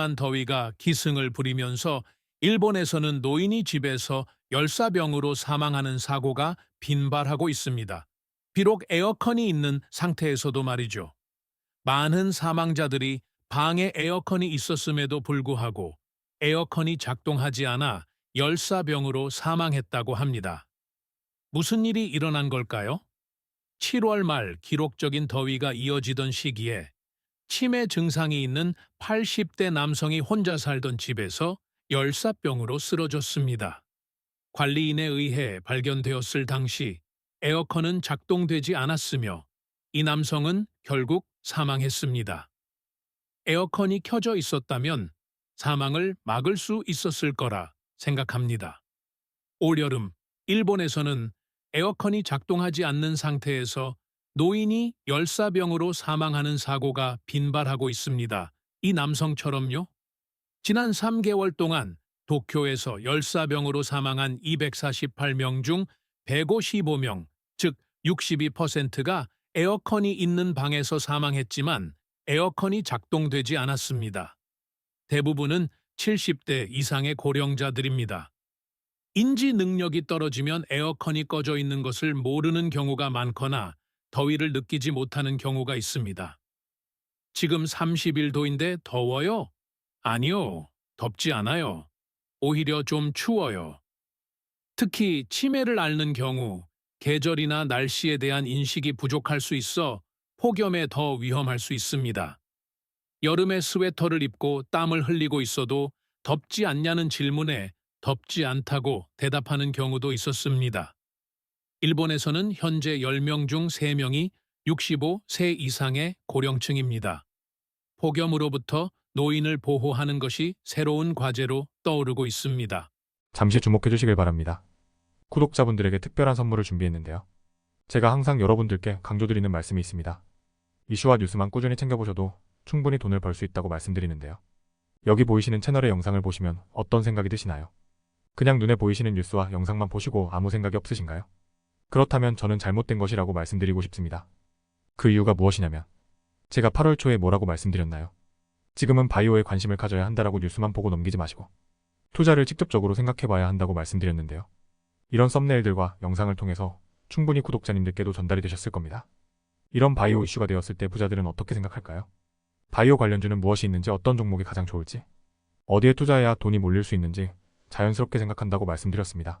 한 더위가 기승을 부리면서 일본에서는 노인이 집에서 열사병으로 사망하는 사고가 빈발하고 있습니다. 비록 에어컨이 있는 상태에서도 말이죠. 많은 사망자들이 방에 에어컨이 있었음에도 불구하고 에어컨이 작동하지 않아 열사병으로 사망했다고 합니다. 무슨 일이 일어난 걸까요? 7월 말 기록적인 더위가 이어지던 시기에 치매 증상이 있는 80대 남성이 혼자 살던 집에서 열사병으로 쓰러졌습니다. 관리인에 의해 발견되었을 당시 에어컨은 작동되지 않았으며 이 남성은 결국 사망했습니다. 에어컨이 켜져 있었다면 사망을 막을 수 있었을 거라 생각합니다. 올여름 일본에서는 에어컨이 작동하지 않는 상태에서 노인이 열사병으로 사망하는 사고가 빈발하고 있습니다. 이 남성처럼요? 지난 3개월 동안 도쿄에서 열사병으로 사망한 248명 중 155명, 즉 62%가 에어컨이 있는 방에서 사망했지만 에어컨이 작동되지 않았습니다. 대부분은 70대 이상의 고령자들입니다. 인지 능력이 떨어지면 에어컨이 꺼져 있는 것을 모르는 경우가 많거나 더위를 느끼지 못하는 경우가 있습니다. 지금 31도인데 더워요? 아니요, 덥지 않아요. 오히려 좀 추워요. 특히 치매를 앓는 경우 계절이나 날씨에 대한 인식이 부족할 수 있어 폭염에 더 위험할 수 있습니다. 여름에 스웨터를 입고 땀을 흘리고 있어도 덥지 않냐는 질문에 덥지 않다고 대답하는 경우도 있었습니다. 일본에서는 현재 10명 중 3명이 65세 이상의 고령층입니다. 폭염으로부터 노인을 보호하는 것이 새로운 과제로 떠오르고 있습니다. 잠시 주목해 주시길 바랍니다. 구독자분들에게 특별한 선물을 준비했는데요. 제가 항상 여러분들께 강조드리는 말씀이 있습니다. 이슈와 뉴스만 꾸준히 챙겨보셔도 충분히 돈을 벌 수 있다고 말씀드리는데요. 여기 보이시는 채널의 영상을 보시면 어떤 생각이 드시나요? 그냥 눈에 보이시는 뉴스와 영상만 보시고 아무 생각이 없으신가요? 그렇다면 저는 잘못된 것이라고 말씀드리고 싶습니다. 그 이유가 무엇이냐면 제가 8월 초에 뭐라고 말씀드렸나요? 지금은 바이오에 관심을 가져야 한다라고 뉴스만 보고 넘기지 마시고 투자를 직접적으로 생각해봐야 한다고 말씀드렸는데요. 이런 썸네일들과 영상을 통해서 충분히 구독자님들께도 전달이 되셨을 겁니다. 이런 바이오 이슈가 되었을 때 부자들은 어떻게 생각할까요? 바이오 관련주는 무엇이 있는지 어떤 종목이 가장 좋을지 어디에 투자해야 돈이 몰릴 수 있는지 자연스럽게 생각한다고 말씀드렸습니다.